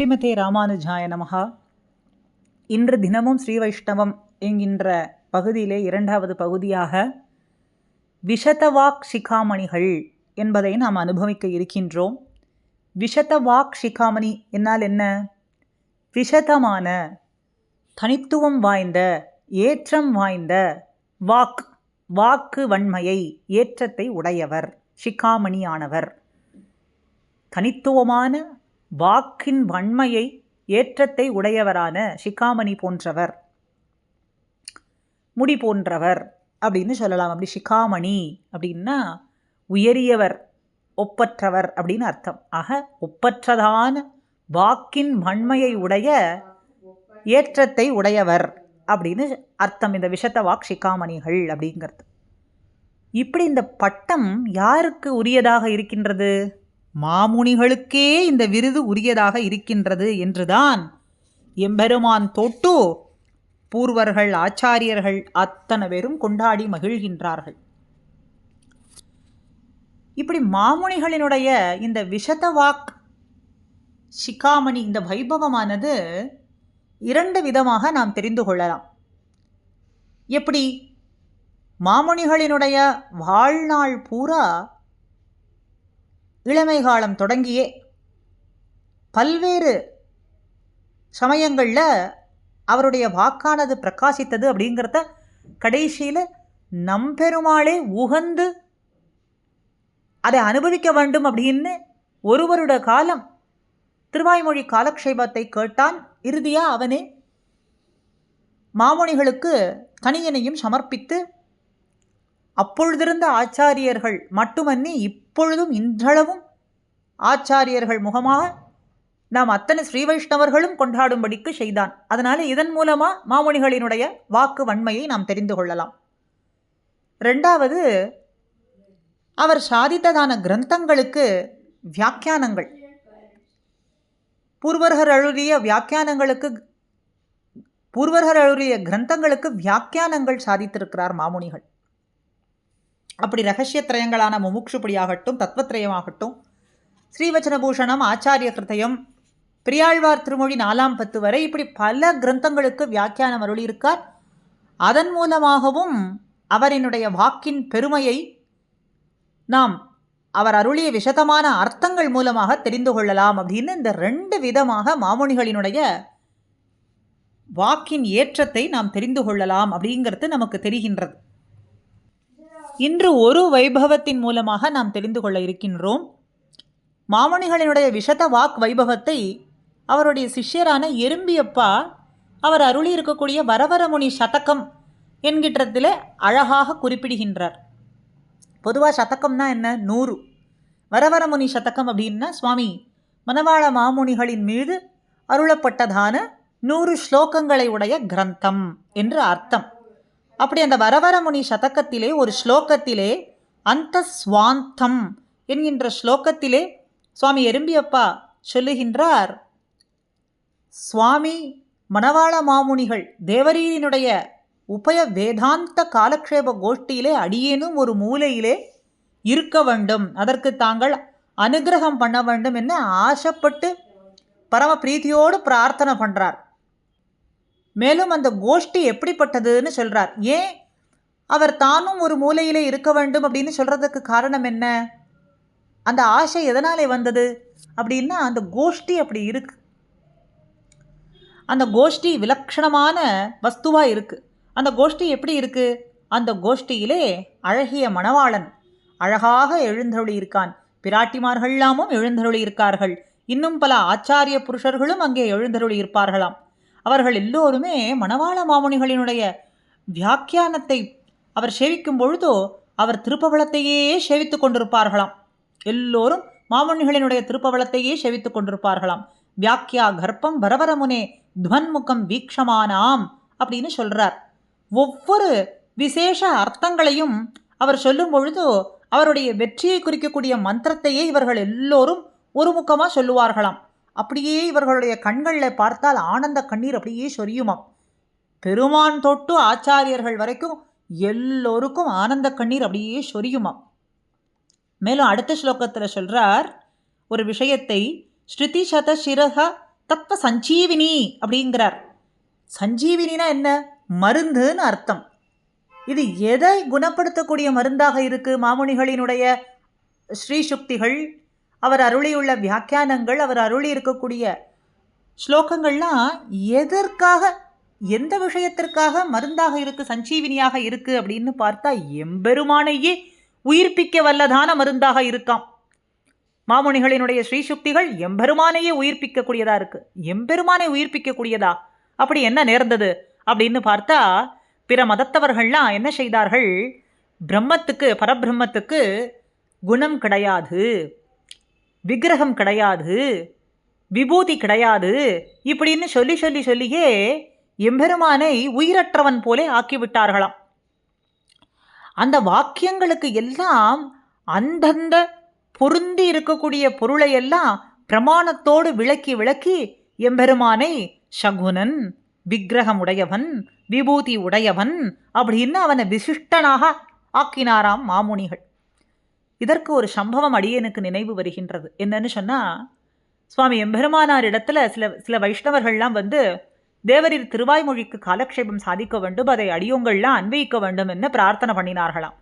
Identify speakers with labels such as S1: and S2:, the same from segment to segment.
S1: ஸ்ரீமதே ராமானுஜாய நமகா இன்று தினமும் ஸ்ரீ வைஷ்ணவம் என்கின்ற பகுதியிலே இரண்டாவது பகுதியாக விஷதவாக் சிகாமணிகள் என்பதை நாம் அனுபவிக்க இருக்கின்றோம். விஷதவாக் சிகாமணி என்னால் என்ன? விஷதமான தனித்துவம் வாய்ந்த ஏற்றம் வாய்ந்த வாக் வாக்கு வன்மையை ஏற்றத்தை உடையவர் சிகாமணியானவர். தனித்துவமான வாக்கின் வன்மையை ஏற்றத்தை உடையவரான சிகாமணி போன்றவர். முடி போன்றவர் அப்படின்னு சொல்லலாம். அப்படி சிகாமணி அப்படின்னா உயரியவர் ஒப்பற்றவர் அப்படின்னு அர்த்தம். ஆக ஒப்பற்றதான வாக்கின் வன்மையை உடைய ஏற்றத்தை உடையவர் அப்படின்னு அர்த்தம் இந்த விஷத்த வாக் சிகாமணிகள் அப்படிங்கிறது. இப்படி இந்த பட்டம் யாருக்கு உரியதாக இருக்கின்றது? மாமுனிகளுக்கே இந்த விருது உரியதாக இருக்கின்றது என்றுதான் எம்பெருமான் தொட்டு பூர்வர்கள் ஆச்சாரியர்கள் அத்தனை பேரும் கொண்டாடி மகிழ்கின்றார்கள். இப்படி மாமுனிகளினுடைய இந்த விஷதவாக் சிகாமணி இந்த வைபவமானது இரண்டு விதமாக நாம் தெரிந்து கொள்ளலாம். எப்படி? மாமுனிகளினுடைய வாழ்நாள் பூரா இளமை காலம் தொடங்கியே. பல்வேறு சமயங்களில் அவருடைய வாக்கானது பிரகாசித்தது அப்படிங்கிறத கடைசியில் நம்பெருமாளே உகந்து அதை அனுபவிக்க வேண்டும் அப்படின்னு ஒருவருட காலம் திருவாய்மொழி காலக்ஷேபத்தை கேட்டான். இறுதியாக அவனே மாமுனிகளுக்கு தனியனையும் சமர்ப்பித்து அப்பொழுதிருந்த ஆச்சாரியர்கள் மட்டுமன்னி இப்பொழுதும் இன்றளவும் ஆச்சாரியர்கள் முகமாக நாம் அத்தனை ஸ்ரீ வைஷ்ணவர்களும் கொண்டாடும்படிக்கு செய்தான். அதனால் இதன் மூலமாக மாமுனிகளினுடைய வாக்கு வன்மையை நாம் தெரிந்து கொள்ளலாம். ரெண்டாவது அவர் சாதித்ததான கிரந்தங்களுக்கு வியாக்கியானங்கள். பூர்வர்கள் அழுறிய வியாக்கியானங்களுக்கு பூர்வர்கள் அழுறிய கிரந்தங்களுக்கு வியாக்கியானங்கள் சாதித்திருக்கிறார் மாமுனிகள். அப்படி ரகசியத்திரயங்களான முமுட்சுப்படியாகட்டும் தத்துவத்திரயமாகட்டும் ஸ்ரீவச்சனபூஷணம் ஆச்சாரிய கிருத்தயம் பிரியாழ்வார் திருமொழி நாலாம் பத்து வரை இப்படி பல கிரந்தங்களுக்கு வியாக்கியானம் அருளியிருக்கார். அதன் மூலமாகவும் அவரினுடைய வாக்கின் பெருமையை நாம் அவர் அருளிய விஷதமான அர்த்தங்கள் மூலமாக தெரிந்து கொள்ளலாம் அப்படின்னு இந்த ரெண்டு விதமாக மாமுனிகளினுடைய வாக்கின் ஏற்றத்தை நாம் தெரிந்து கொள்ளலாம் அப்படிங்கிறது நமக்கு தெரிகின்றது. இன்று ஒரு வைபவத்தின் மூலமாக நாம் தெரிந்து கொள்ள இருக்கின்றோம். மாமுனிகளினுடைய விஷத வாக் வைபவத்தை அவருடைய சிஷ்யரான எறும்பியப்பா அவர் அருளி இருக்கக்கூடிய வரவரமுனி சதகம் என்கின்றதில் அழகாக குறிப்பிடுகின்றார். பொதுவாக சதகம்னா என்ன? நூறு. வரவரமுனி சதகம் அப்படின்னா சுவாமி மணவாள மாமுனிகளின் மீது அருளப்பட்டதான நூறு ஸ்லோகங்களை உடைய கிரந்தம் என்று அர்த்தம். அப்படி அந்த வரவரமுனி சதக்கத்திலே ஒரு ஸ்லோகத்திலே அந்த ஸ்வாந்தம் என்கின்ற ஸ்லோகத்திலே சுவாமி எறும்பியப்பா சொல்லுகின்றார் சுவாமி மணவாள மாமுனிகள் தேவரீரினுடைய உபய வேதாந்த காலக்ஷேப கோஷ்டியிலே அடியேனும் ஒரு மூலையிலே இருக்க வேண்டும். அதற்கு தாங்கள் அனுகிரகம் பண்ண வேண்டும் என்று ஆசைப்பட்டு பரம பிரீத்தியோடு பிரார்த்தனை பண்ணுறார் மேலும் அந்த கோஷ்டி எப்படிப்பட்டதுன்னு சொல்கிறார் ஏன்? அவர் தானும் ஒரு மூலையிலே இருக்க வேண்டும் அப்படின்னு சொல்கிறதுக்கு காரணம் என்ன? அந்த ஆசை எதனாலே வந்தது? அப்படின்னா அந்த கோஷ்டி அப்படி இருக்கு. அந்த கோஷ்டி விலக்ஷணமான வஸ்துவாக இருக்குது அந்த கோஷ்டி எப்படி இருக்குது அந்த கோஷ்டியிலே அழகிய மணவாளன் அழகாக எழுந்தருளி இருக்கான் பிராட்டிமார்கள்லாமும் எழுந்தருளி இருக்கார்கள் இன்னும் பல ஆச்சாரிய புருஷர்களும் அங்கே எழுந்தருளி இருப்பார்களாம் அவர்கள் எல்லோருமே மணவாள மாமுனிகளினுடைய வியாக்கியானத்தை அவர் சேவிக்கும் பொழுதோ அவர் திருப்பவளத்தையே சேவித்து கொண்டிருப்பார்களாம். எல்லோரும் மாமுனிகளினுடைய திருப்பவளத்தையே சேவித்து கொண்டிருப்பார்களாம். வியாக்கியா கர்ப்பம் வரவரமுனே துவன்முகம் வீக்ஷமானாம் அப்படின்னு சொல்கிறார் ஒவ்வொரு விசேஷ அர்த்தங்களையும் அவர் சொல்லும் பொழுது அவருடைய வெற்றியை குறிக்கக்கூடிய மந்திரத்தையே இவர்கள் எல்லோரும் ஒருமுகமாக சொல்லுவார்களாம். அப்படியே இவர்களுடைய கண்களில் பார்த்தால் ஆனந்த கண்ணீர் அப்படியே சொரியுமாம். பெருமான் தொட்டு ஆச்சாரியர்கள் வரைக்கும் எல்லோருக்கும் ஆனந்த கண்ணீர் அப்படியே சொரியுமாம். மேலும் அடுத்த ஸ்லோகத்தில் சொல்கிறார் ஒரு விஷயத்தை ஸ்ருதி சத சிரக தத்வ சஞ்சீவினி அப்படிங்கிறார். சஞ்சீவினா என்ன? மருந்துன்னு அர்த்தம். இது எதை குணப்படுத்தக்கூடிய மருந்தாக இருக்குது மாமுனிகளினுடைய ஸ்ரீசுக்திகள் அவர் அருளியுள்ள வியாக்கியானங்கள் அவர் அருளி இருக்கக்கூடிய ஸ்லோகங்கள்லாம் எதற்காக எந்த விஷயத்திற்காக மருந்தாக இருக்கு சஞ்சீவினியாக இருக்குது அப்படின்னு பார்த்தா எம்பெருமானையே உயிர்ப்பிக்க வல்லதான மருந்தாக இருக்காம். மாமுனிகளினுடைய ஸ்ரீசுக்திகள் எம்பெருமானையே உயிர்ப்பிக்கக்கூடியதா இருக்கு. எம்பெருமானை உயிர்ப்பிக்கக்கூடியதா? அப்படி என்ன நேர்ந்தது அப்படின்னு பார்த்தா பிற மதத்தவர்கள்லாம் என்ன செய்தார்கள்? பிரம்மத்துக்கு பரபிரம்மத்துக்கு குணம் கிடையாது. விக்கிரகம் கிடையாது விபூதி கிடையாது இப்படின்னு சொல்லி சொல்லி சொல்லியே எம்பெருமானை உயிரற்றவன் போலே ஆக்கிவிட்டார்களாம். அந்த வாக்கியங்களுக்கு எல்லாம் அந்தந்த பொருந்தி இருக்கக்கூடிய பொருளை எல்லாம் பிரமாணத்தோடு விளக்கி விளக்கி எம்பெருமானை சகுனன் விக்கிரகம் உடையவன் விபூதி உடையவன் அப்படின்னு அவனை விசிஷ்டனாக ஆக்கினாராம் மாமுனிகள். இதற்கு ஒரு சம்பவம் அடியனுக்கு நினைவு வருகின்றது. என்னன்னு சொன்னால் சுவாமி எம்பெருமானார் இடத்துல சில சில வைஷ்ணவர்கள்லாம் வந்து தேவரின் திருவாய்மொழிக்கு காலக்ஷேபம் சாதிக்க வேண்டும் அதை அடியோங்கள்லாம் அன்வயிக்க வேண்டும் என்று பிரார்த்தனை பண்ணினார்களாம்.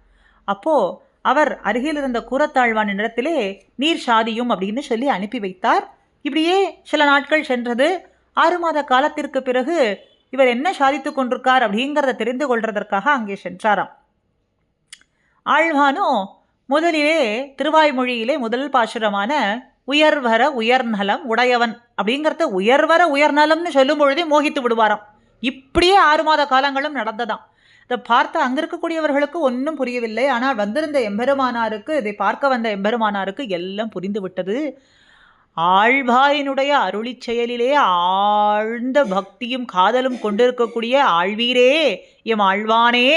S1: அப்போ அவர் அருகில் இருந்த கூரத்தாழ்வான் இடத்திலே நீர் சாதியும் அப்படின்னு சொல்லி அனுப்பி வைத்தார். இப்படியே சில நாட்கள் சென்றது. ஆறு மாத காலத்திற்கு பிறகு இவர் என்ன சாதித்து கொண்டிருக்கார் அப்படிங்கிறத தெரிந்து கொள்றதற்காக அங்கே சென்றாராம். ஆழ்வானும் முதலிலே திருவாய்மொழியிலே முதல் பாசுரமான உயர்வர உயர்நலம் உடையவன் அப்படிங்கிறத உயர்வர உயர்நலம்னு சொல்லும் பொழுதே மோகித்து விடுவாராம். இப்படியே ஆறு மாத காலங்களும் நடந்ததாம். இதை பார்த்து அங்கே இருக்கக்கூடியவர்களுக்கு ஒன்றும் புரியவில்லை. ஆனால் வந்திருந்த எம்பெருமானாருக்கு இதை பார்க்க வந்த எம்பெருமானாருக்கு எல்லாம் புரிந்து விட்டது. ஆழ்வாயினுடைய அருளி செயலிலே ஆழ்ந்த பக்தியும் காதலும் கொண்டிருக்கக்கூடிய ஆழ்வீரே எம் ஆழ்வானே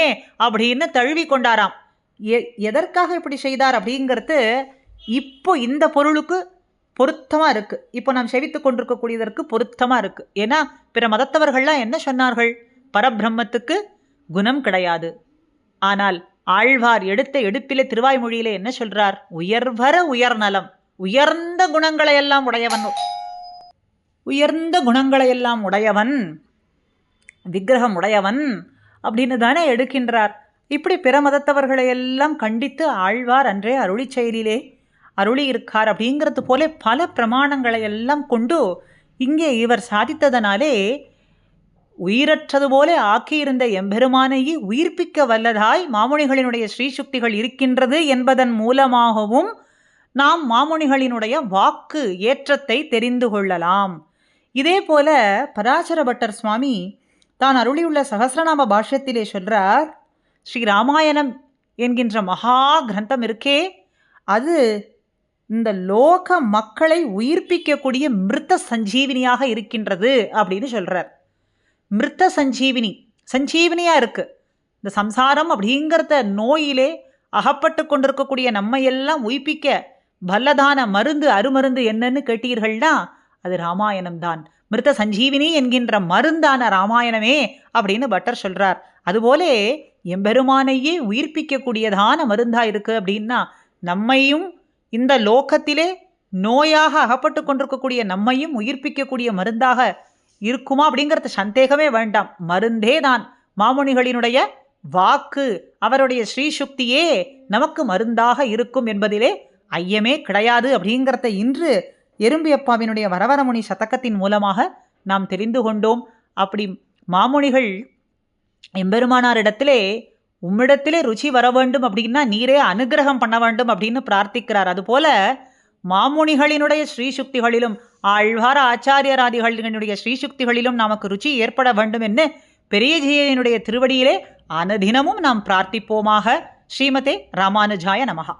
S1: அப்படின்னு தழுவி கொண்டாராம். எ எதற்காக இப்படி செய்தார் அப்படிங்கிறது இப்போ இந்த பொருளுக்கு பொருத்தமாக இருக்குது இப்போ நாம் செவித்து கொண்டிருக்கக்கூடியதற்கு பொருத்தமாக இருக்குது ஏன்னா பிற மதத்தவர்கள்லாம் என்ன சொன்னார்கள்? பரபிரம்மத்துக்கு குணம் கிடையாது. ஆனால் ஆழ்வார் எடுத்த எடுப்பிலே திருவாய்மொழியிலே என்ன சொல்றார்? உயர்வர உயர்நலம். உயர்ந்த குணங்களை எல்லாம் உடையவன். உயர்ந்த குணங்களை எல்லாம் உடையவன். விக்கிரகம் உடையவன் அப்படின்னு தானே எடுக்கின்றார். இப்படி பிற மதத்தவர்களை எல்லாம் கண்டித்து ஆழ்வார் அன்றே அருளி செயலிலே அருளி இருக்கார் அப்படிங்கிறது போல பல பிரமாணங்களை எல்லாம் கொண்டு இங்கே இவர் சாதித்ததனாலே உயிரற்றது போல ஆக்கியிருந்த எம்பெருமானையே உயிர்ப்பிக்க வல்லதாய் மாமுனிகளினுடைய ஸ்ரீசுக்திகள் இருக்கின்றது என்பதன் மூலமாகவும் நாம் மாமுனிகளினுடைய வாக்கு ஏற்றத்தை தெரிந்து கொள்ளலாம். இதே போல பராசர பட்டர் சுவாமி தான் அருளியுள்ள சகசிரநாம பாஷ்யத்திலே சொல்றார் ஸ்ரீ ராமாயணம் என்கின்ற மகா கிரந்தம் இருக்கே. அது இந்த லோக மக்களை உயிர்ப்பிக்கக்கூடிய மிருத்த சஞ்சீவினியாக இருக்கின்றது அப்படின்னு சொல்கிறார் மிருத்த சஞ்சீவினி. சஞ்சீவினியாக இருக்குது இந்த சம்சாரம் அப்படிங்கிறத நோயிலே அகப்பட்டு கொண்டிருக்கக்கூடிய நம்ம எல்லாம் உயிப்பிக்க பல்லதான மருந்து அருமருந்து என்னன்னு கேட்டீர்கள்னா அது ராமாயணம் தான். மிருத சஞ்சீவினி என்கின்ற மருந்தான ராமாயணமே அப்படின்னு பட்டர் சொல்கிறார் அதுபோலே எம்பெருமானையே உயிர்ப்பிக்கக்கூடியதான மருந்தாக இருக்கு அப்படின்னா நம்மையும் இந்த லோகத்திலே நோயாக அகப்பட்டு கொண்டிருக்கக்கூடிய நம்மையும் உயிர்ப்பிக்கக்கூடிய மருந்தாக இருக்குமா அப்படிங்கிறது சந்தேகமே வேண்டாம். மருந்தே தான் மாமுனிகளினுடைய வாக்கு. அவருடைய ஸ்ரீசுக்தியே நமக்கு மருந்தாக இருக்கும் என்பதிலே ஐயமே கிடையாது அப்படிங்கிறத இன்று எறும்பியப்பாவினுடைய வரவரமுனி சதக்கத்தின் மூலமாக நாம் தெரிந்து கொண்டோம். அப்படி மாமுனிகள் எம்பெருமானாரிடத்திலே உம்மிடத்திலே ருச்சி வர வேண்டும் அப்படின்னா நீரே அனுகிரகம் பண்ண வேண்டும் அப்படின்னு பிரார்த்திக்கிறார். அதுபோல மாமுனிகளினுடைய ஸ்ரீசுக்திகளிலும் ஆழ்வார ஆச்சாரியராதிகளினுடைய ஸ்ரீசுக்திகளிலும் நமக்கு ருச்சி ஏற்பட வேண்டும் என்று பெரியஜியனுடைய திருவடியிலே அனுதினமும் நாம் பிரார்த்திப்போமாக. ஸ்ரீமதே ராமானுஜாய நமகா